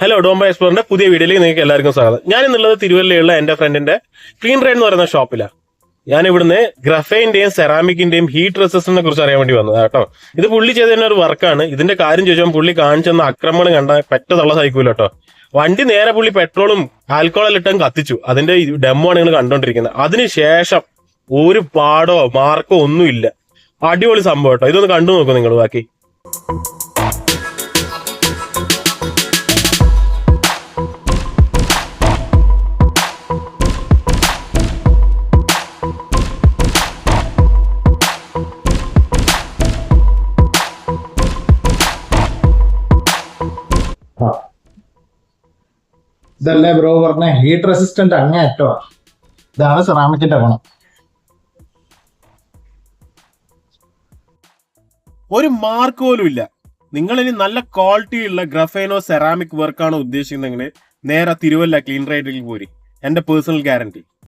Hello ഡോംബ എക്സ്പ്ലോറിന്റെ പുതിയ വീഡിയോയിലേക്ക് നിങ്ങൾക്ക് എല്ലാവർക്കും സ്വാഗതം. ഞാൻ ഇന്നുള്ളത് തിരുവല്ലയുള്ള എന്റെ ഫ്രണ്ടിന്റെ ക്ലീൻ റൈഡ് എന്ന് പറയുന്ന ഷോപ്പിലാണ് ഞാൻ ഇവിടുന്ന് ഗ്രഫൈന്റെയും സെറാമിക്കിന്റെയും ഹീറ്റ് റെസിസ്റ്റൻസിനെ കുറിച്ച് അറിയാൻ വേണ്ടി വന്നത് കേട്ടോ. ഇത് പുള്ളി ചെയ്ത ഒരു വർക്കാണ് ഇതിന്റെ കാര്യം ചോദിച്ചാൽ പുള്ളി കാണിച്ചെന്ന ആക്രമണം കണ്ട പെട്ടതുള്ള സഹിക്കൂല കേട്ടോ. വണ്ടി നേരെ പുള്ളി പെട്രോളും ആൽക്കോളും ഇട്ടും കത്തിച്ചു. അതിന്റെ ഡെമോ ആണ് നിങ്ങൾ കണ്ടോണ്ടിരിക്കുന്നത്. അതിനുശേഷം ഒരു പാടോ മാർക്കോ ഒന്നുമില്ല. അടിപൊളി സംഭവം കേട്ടോ. ഇതൊന്ന് കണ്ടു നോക്കൂ നിങ്ങൾ ബാക്കി. ഇതല്ലേ ബ്രോ പറഞ്ഞ? ഹീറ്റ് റെസിസ്റ്റന്റ് അങ്ങേറ്റോ ഇതാണ് സെറാമിക്കിന്റെ ഗുണം. ഒരു മാർക്ക് പോലും ഇല്ല. നിങ്ങൾ ഇനി നല്ല ക്വാളിറ്റി ഉള്ള ഗ്രഫൈനോ സെറാമിക് വർക്കാണോ ഉദ്ദേശിക്കുന്നതെങ്കിൽ നേരെ തിരുവല്ല ക്ലീൻ റൈഡിൽ പോരി. എന്റെ പേഴ്സണൽ ഗ്യാരണ്ടി